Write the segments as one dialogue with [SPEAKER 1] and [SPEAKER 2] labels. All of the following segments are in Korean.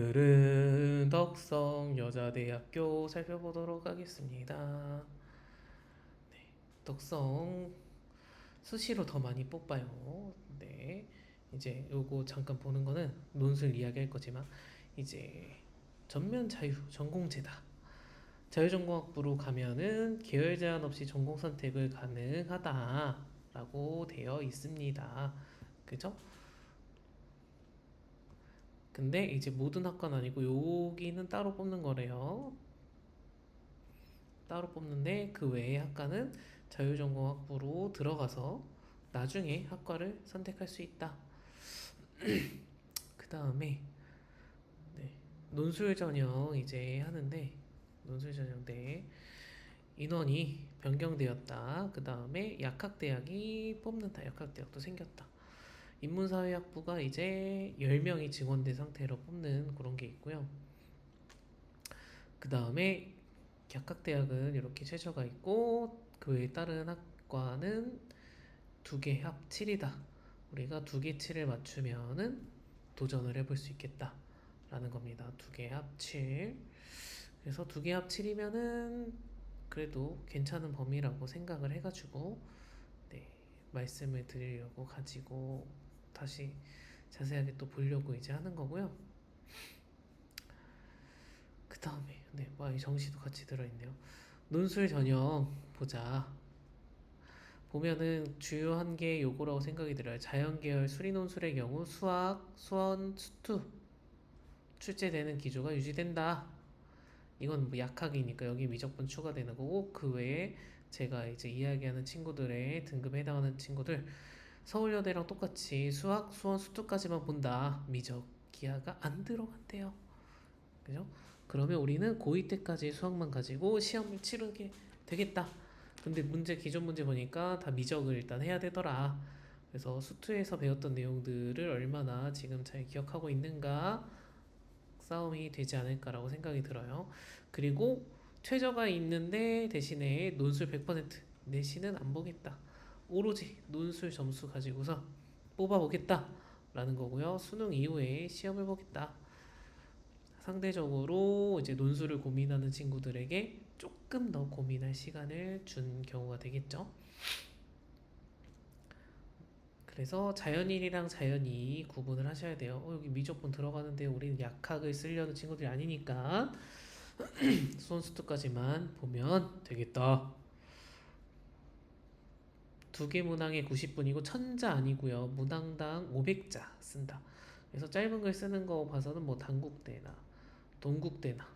[SPEAKER 1] 오늘은 덕성 여자대학교 살펴보도록 하겠습니다. 네, 덕성 수시로 더 많이 뽑아요. 네, 이제 요거 잠깐 보는 거는 논술 이야기할 거지만 이제 전면 자유 전공제다. 자유전공학부로 가면은 계열 제한 없이 전공 선택을 가능하다라고 되어 있습니다. 그죠? 근데 이제 모든 학과는 아니고 여기는 따로 뽑는 거래요. 따로 뽑는데 그 외의 학과는 자유전공 학부로 들어가서 나중에 학과를 선택할 수 있다. 그 다음에 네, 논술 전형 이제 하는데 논술 전형 때 인원이 변경되었다. 그 다음에 약학대학이 뽑는다. 약학대학도 생겼다. 인문사회학부가 이제 10명이 증원된 상태로 뽑는 그런 게 있고요. 그 다음에 약학대학은 이렇게 최저가 있고 그 외에 다른 학과는 두 개 합 7이다. 우리가 두 개 7을 맞추면은 도전을 해볼 수 있겠다. 라는 겁니다. 두 개 합 7. 그래서 두 개 합 7이면은 그래도 괜찮은 범위라고 생각을 해가지고 네, 말씀을 드리려고 가지고 다시 자세하게 또 보려고 이제 하는 거고요. 그 다음에 네, 와, 이 정시도 같이 들어있네요. 논술 전형 보자. 보면은 주요한 게 요거라고 생각이 들어요. 자연계열 수리 논술의 경우 수학, 수원, 수투 출제되는 기조가 유지된다. 이건 뭐 약학이니까 여기 미적분 추가되는 거고 그 외에 제가 이제 이야기하는 친구들의 등급에 해당하는 친구들 서울여대랑 똑같이 수학, 수원, 수투까지만 본다. 미적, 기하가 안 들어간대요. 그죠? 그러면 우리는 고2 때까지 수학만 가지고 시험을 치르게 되겠다. 근데 문제 기존 문제 보니까 다 미적을 일단 해야 되더라. 그래서 수투에서 배웠던 내용들을 얼마나 지금 잘 기억하고 있는가 싸움이 되지 않을까라고 생각이 들어요. 그리고 최저가 있는데 대신에 논술 100% 내신은 안 보겠다. 오로지 논술 점수 가지고서 뽑아보겠다. 라는 거고요. 수능 이후에 시험을 보겠다. 상대적으로 이제 논술을 고민하는 친구들에게 조금 더 고민할 시간을 준 경우가 되겠죠. 그래서 자연일이랑 자연이 구분을 하셔야 돼요. 어, 여기 미적분 들어가는데 우리는 약학을 쓰려는 친구들이 아니니까 수원수투까지만 보면 되겠다. 두 개 문항에 90분이고 천자 아니고요. 문항당 500자 쓴다. 그래서 짧은 글 쓰는 거 봐서는 뭐 단국대나 동국대나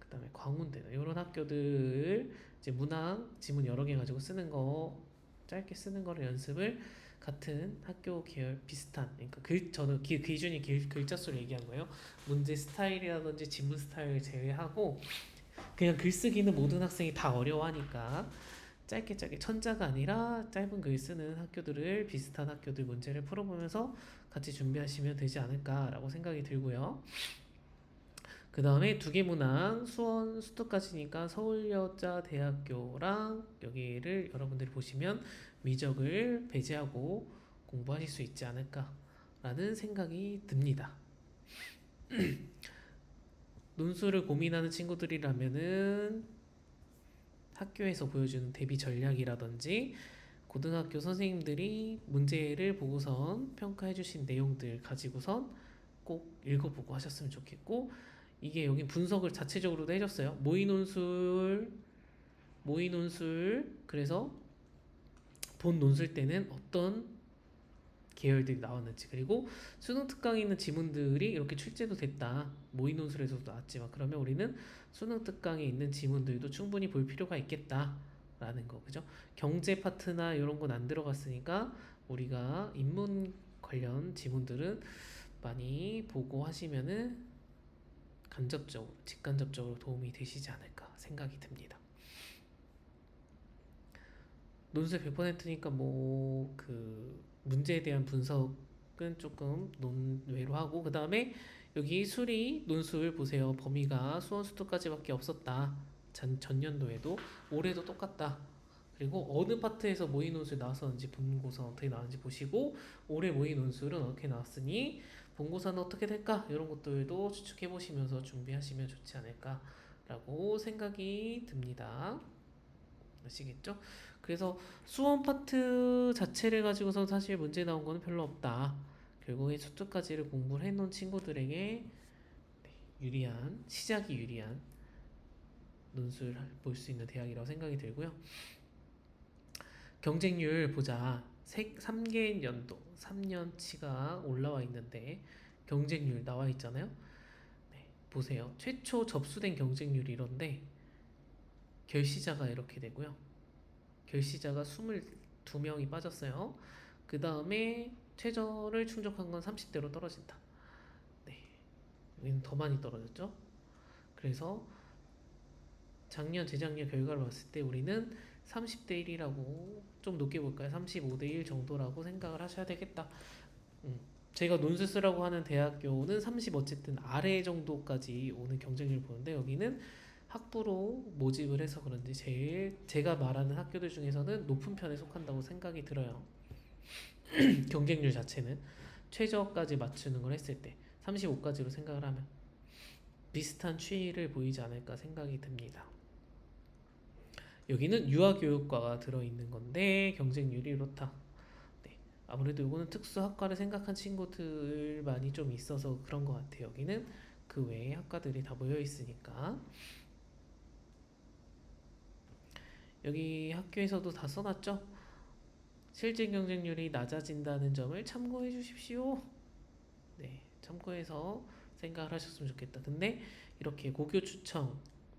[SPEAKER 1] 그다음에 광운대나 이런 학교들 이제 문항 지문 여러 개 가지고 쓰는 거 짧게 쓰는 거를 연습을 같은 학교 계열 비슷한 그러니까 글 저는 기, 기준이 길, 글자 수를 얘기한 거예요. 문제 스타일이라든지 지문 스타일 제외하고 그냥 글쓰기는 모든 학생이 다 어려워하니까 짧게 짧게 천자가 아니라 짧은 글 쓰는 학교들을 비슷한 학교들 문제를 풀어보면서 같이 준비하시면 되지 않을까라고 생각이 들고요. 그 다음에 두 개 문항 수원 수도까지니까 서울여자 대학교랑 여기를 여러분들이 보시면 미적을 배제하고 공부하실 수 있지 않을까라는 생각이 듭니다. 논술을 고민하는 친구들이라면은 학교에서 보여주는 대비 전략이라든지 고등학교 선생님들이 문제를 보고선 평가해 주신 내용들 가지고선 꼭 읽어보고 하셨으면 좋겠고 이게 여기 분석을 자체적으로도 해줬어요. 모의 논술, 모의 논술. 그래서 본 논술 때는 어떤 계열들이 나왔는지 그리고 수능 특강에 있는 지문들이 이렇게 출제도 됐다. 모의 논술에서도 나왔지만 그러면 우리는 수능 특강에 있는 지문들도 충분히 볼 필요가 있겠다. 라는 거 그죠? 경제 파트나 이런 건 안 들어갔으니까 우리가 인문 관련 지문들은 많이 보고 하시면은 간접적으로 직간접적으로 도움이 되시지 않을까 생각이 듭니다. 논술 100%니까 뭐 그 문제에 대한 분석은 조금 논외로 하고 그 다음에 여기 수리 논술 보세요 범위가 수원 수투까지밖에 없었다 전, 전년도에도 올해도 똑같다 그리고 어느 파트에서 모의 논술 나왔었는지 본고사 어떻게 나왔는지 보시고 올해 모의 논술은 어떻게 나왔으니 본고사는 어떻게 될까? 이런 것들도 추측해 보시면서 준비하시면 좋지 않을까라고 생각이 듭니다. 아시겠죠? 그래서 수원 파트 자체를 가지고서 사실 문제 나온 거는 별로 없다. 결국에 수투까지를 공부를 해놓은 친구들에게 네, 유리한 시작이 유리한 논술 볼수 있는 대학이라고 생각이 들고요. 경쟁률 보자. 3개 연도 3년치가 올라와 있는데 경쟁률 나와 있잖아요. 네, 보세요. 최초 접수된 경쟁률이 이런데 결시자가 이렇게 되고요. 결시자가 22명이 빠졌어요. 그 다음에 최저를 충족한 건 30대로 떨어진다. 네, 여기는 더 많이 떨어졌죠. 그래서 작년, 재작년 결과를 봤을 때 우리는 30대 1이라고 좀 높게 볼까요? 35대 1 정도라고 생각을 하셔야 되겠다. 음, 제가 논술 쓰라고 하는 대학교는 30 어쨌든 아래 정도까지 오는 경쟁률 보는데 여기는 학부로 모집을 해서 그런지 제일 제가 말하는 학교들 중에서는 높은 편에 속한다고 생각이 들어요. 경쟁률 자체는 최저까지 맞추는 걸 했을 때 35까지로 생각을 하면 비슷한 추이를 보이지 않을까 생각이 듭니다. 여기는 유아교육과가 들어있는 건데 경쟁률이 이렇다. 네, 아무래도 이거는 특수학과를 생각한 친구들만이 좀 있어서 그런 것 같아요. 여기는 그 외에 학과들이 다 모여 있으니까 여기 학교에서도 다 써놨죠. 실제 경쟁률이 낮아진다는 점을 참고해 주십시오. 네, 참고해서 생각을 하셨으면 좋겠다. 근데 이렇게 고교 추천,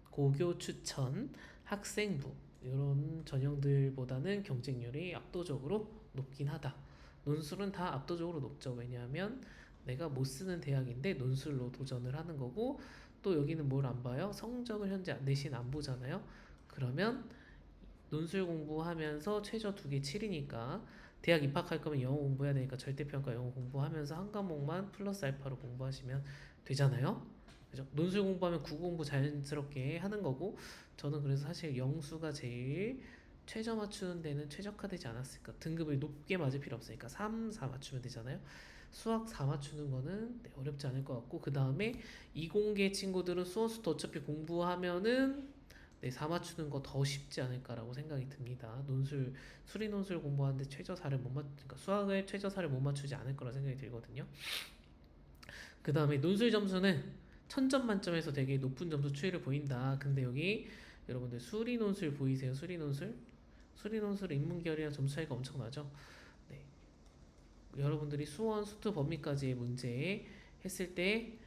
[SPEAKER 1] 고교 추천, 학생부 이런 전형들보다는 경쟁률이 압도적으로 높긴 하다. 논술은 다 압도적으로 높죠. 왜냐하면 내가 못 쓰는 대학인데 논술로 도전을 하는 거고 또 여기는 뭘 안 봐요? 성적을 현재 내신 안 보잖아요. 그러면 논술 공부하면서 최저 두개 치르니까 대학 입학할 거면 영어 공부해야 되니까 절대평가 영어 공부하면서 한 과목만 플러스 알파로 공부하시면 되잖아요. 그죠? 논술 공부하면 국어 공부 자연스럽게 하는 거고 저는 그래서 사실 영수가 제일 최저 맞추는 데는 최적화되지 않았을까. 등급을 높게 맞을 필요 없으니까 3, 4 맞추면 되잖아요. 수학 4 맞추는 거는 네, 어렵지 않을 것 같고 그 다음에 이공계 친구들은 수원수도 어차피 공부하면은 네, 4 맞추는 거 더 쉽지 않을까라고 생각이 듭니다. 논술 수리 논술 공부하는데 최저 4를 못 맞, 그러니까 수학을 최저 4를 못 맞추지 않을 거라 생각이 들거든요. 그 다음에 논술 점수는 천점 만점에서 되게 높은 점수 추이를 보인다. 근데 여기 여러분들 수리 논술 보이세요? 수리 논술? 수리 논술 인문계열이랑 점수 차이가 엄청나죠. 네. 여러분들이 수원 수투 범위까지의 문제 했을 때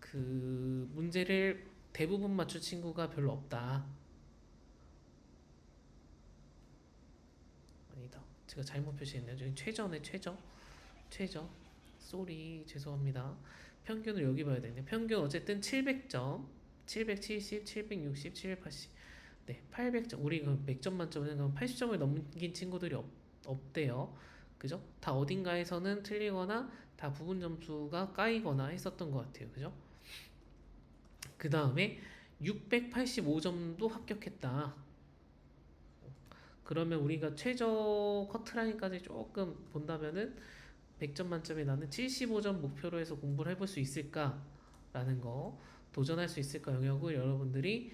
[SPEAKER 1] 그 문제를 대부분 맞출 친구가 별로 없다. 아니다. 제가 잘못 표시했네요. 저기 최저네 최저. 최저. 쏘리 죄송합니다. 평균을 여기 봐야 되네. 평균 어쨌든 700점, 770, 760, 780. 네, 800점. 우리 그 100점 만점에는 80점을 넘긴 친구들이 없, 없대요. 그죠? 다 어딘가에서는 틀리거나 다 부분 점수가 까이거나 했었던 것 같아요. 그죠? 그 다음에 685점도 합격했다. 그러면 우리가 최저 커트라인까지 조금 본다면은 100점 만점에 나는 75점 목표로 해서 공부를 해볼 수 있을까라는 거 도전할 수 있을까 영역을 여러분들이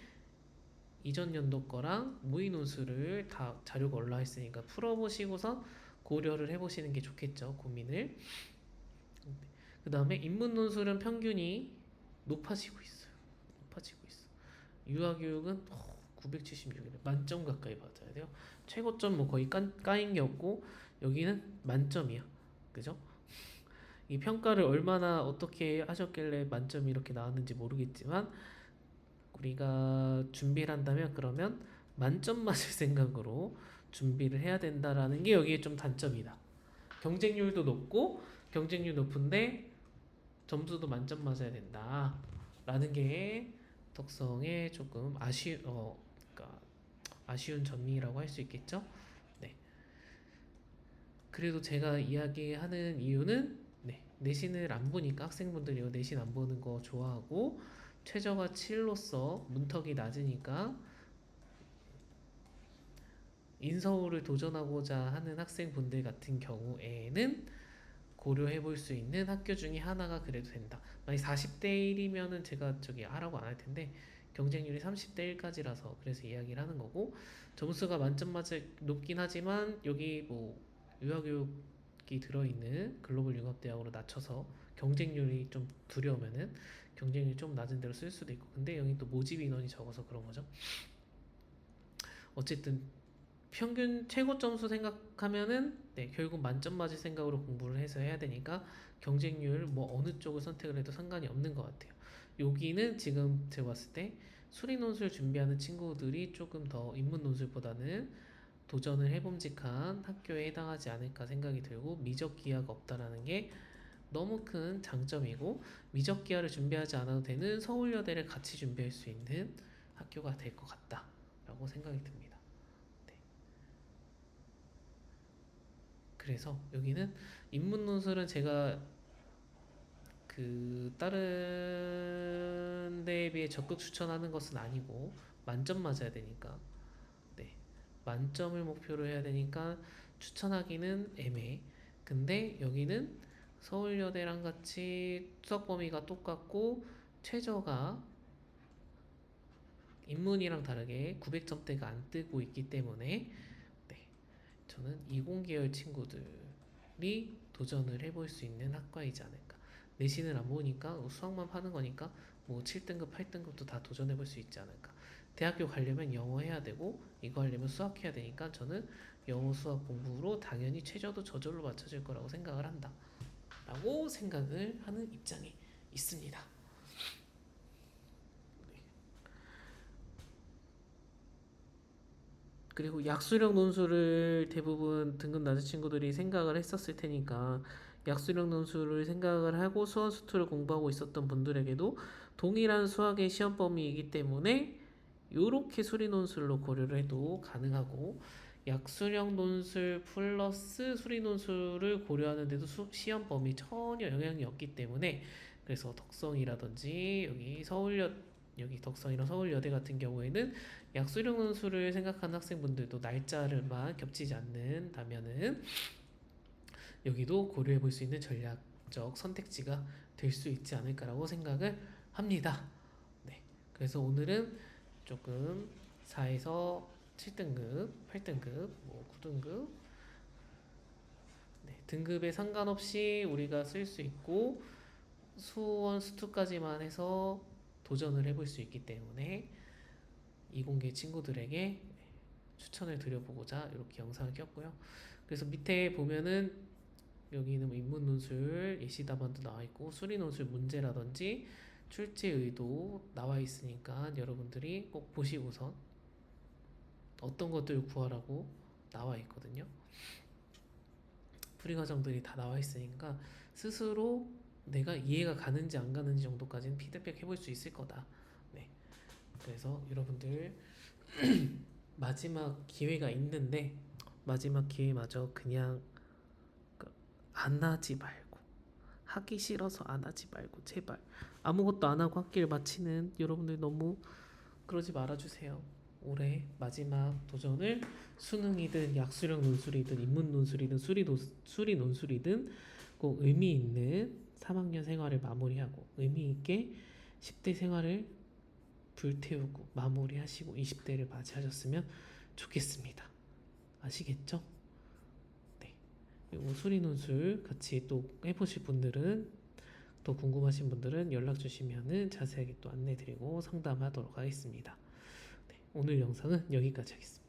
[SPEAKER 1] 이전 연도 거랑 모의 논술을 다 자료가 올라와 있으니까 풀어보시고서 고려를 해보시는 게 좋겠죠 고민을 그 다음에 인문 논술은 평균이 높아지고 있어요 유아교육은 976이래 만점 가까이 받아야 돼요 최고점 뭐 거의 까, 까인 게 없고 여기는 만점이야 그죠? 이 평가를 얼마나 어떻게 하셨길래 만점이 이렇게 나왔는지 모르겠지만 우리가 준비를 한다면 그러면 만점 맞을 생각으로 준비를 해야 된다라는 게 여기에 좀 단점이다. 경쟁률도 높고 경쟁률 높은데 점수도 만점 맞아야 된다 라는 게 덕성의 조금 아쉬 어 그러니까 아쉬운 점이라고 할 수 있겠죠. 그래도 제가 이야기하는 이유는 네, 내신을 안 보니까 학생분들이 내신 안 보는 거 좋아하고 최저가 7로서 문턱이 낮으니까 인서울을 도전하고자 하는 학생분들 같은 경우에는 고려해 볼 수 있는 학교 중에 하나가 그래도 된다. 만약 40대 1이면은 제가 저기 하라고 안 할 텐데 경쟁률이 30대 1까지라서 그래서 이야기를 하는 거고 점수가 만점 맞을 높긴 하지만 여기 뭐 유아교육이 들어있는 글로벌 융합대학으로 낮춰서 경쟁률이 좀 두려우면은 경쟁률이 좀 낮은 대로 쓸 수도 있고 근데 여기 또 모집 인원이 적어서 그런 거죠. 어쨌든 평균 최고 점수 생각하면은 네, 결국 만점 맞을 생각으로 공부를 해서 해야 되니까 경쟁률 뭐 어느 쪽을 선택을 해도 상관이 없는 것 같아요. 여기는 지금 제가 봤을 때 수리 논술 준비하는 친구들이 조금 더 인문 논술보다는 도전을 해봄직한 학교에 해당하지 않을까 생각이 들고 미적 기하가 없다라는 게 너무 큰 장점이고 미적 기하를 준비하지 않아도 되는 서울여대를 같이 준비할 수 있는 학교가 될 것 같다라고 생각이 듭니다. 네. 그래서 여기는 인문 논술은 제가 그 다른 데에 비해 적극 추천하는 것은 아니고 만점 맞아야 되니까. 네. 만점을 목표로 해야 되니까 추천하기는 애매해. 근데 여기는 서울여대랑 같이 수학 범위가 똑같고 최저가 인문이랑 다르게 900점대가 안 뜨고 있기 때문에 네 저는 이공계열 친구들이 도전을 해볼 수 있는 학과이지 않을까 내신을 안 보니까 수학만 파는 거니까 뭐 7등급, 8등급도 다 도전해 볼 수 있지 않을까. 대학교 가려면 영어 해야 되고 이거 하려면 수학 해야 되니까 저는 영어 수학 공부로 당연히 최저도 저절로 맞춰질 거라고 생각을 한다. 라고 생각을 하는 입장에 있습니다. 그리고 약수령 논술을 대부분 등급 낮은 친구들이 생각을 했었을 테니까 약수령 논술을 생각을 하고 수원 수투를 공부하고 있었던 분들에게도 동일한 수학의 시험 범위이기 때문에 요렇게 수리 논술로 고려를 해도 가능하고 약수령 논술 플러스 수리 논술을 고려하는데도 수, 시험 범위 전혀 영향이 없기 때문에 그래서 덕성이라든지 여기 서울여 여기 덕성이랑 서울여대 같은 경우에는 약수령 논술을 생각하는 학생분들도 날짜를만 겹치지 않는다면은 여기도 고려해 볼 수 있는 전략적 선택지가 될 수 있지 않을까라고 생각을 합니다. 네. 그래서 오늘은 조금 4에서 7등급, 8등급, 뭐 9등급 네, 등급에 상관없이 우리가 쓸 수 있고 수원 수투까지만 해서 도전을 해볼 수 있기 때문에 이공계 친구들에게 추천을 드려보고자 이렇게 영상을 꼈고요. 그래서 밑에 보면은 여기는 뭐 인문 논술 예시 답안도 나와 있고 수리 논술 문제라든지 출제 의도 나와 있으니까 여러분들이 꼭 보시고선 어떤 것들 구하라고 나와 있거든요. 풀이 과정들이 다 나와 있으니까 스스로 내가 이해가 가는지 안 가는지 정도까지는 피드백 해볼 수 있을 거다. 네. 그래서 여러분들 마지막 기회가 있는데 마지막 기회마저 그냥 그안 하지 말고 하기 싫어서 안 하지 말고 제발 아무것도 안 하고 학기를 마치는 여러분들 너무 그러지 말아주세요. 올해 마지막 도전을 수능이든 약수령 논술이든 인문 논술이든 수리 노, 수리 논술이든 꼭 의미 있는 3학년 생활을 마무리하고 의미 있게 10대 생활을 불태우고 마무리하시고 20대를 맞이하셨으면 좋겠습니다. 아시겠죠? 네. 그리고 수리 논술 같이 또 해보실 분들은 또 궁금하신 분들은 연락 주시면은 자세하게 또 안내 드리고 상담하도록 하겠습니다. 네. 오늘 영상은 여기까지 하겠습니다.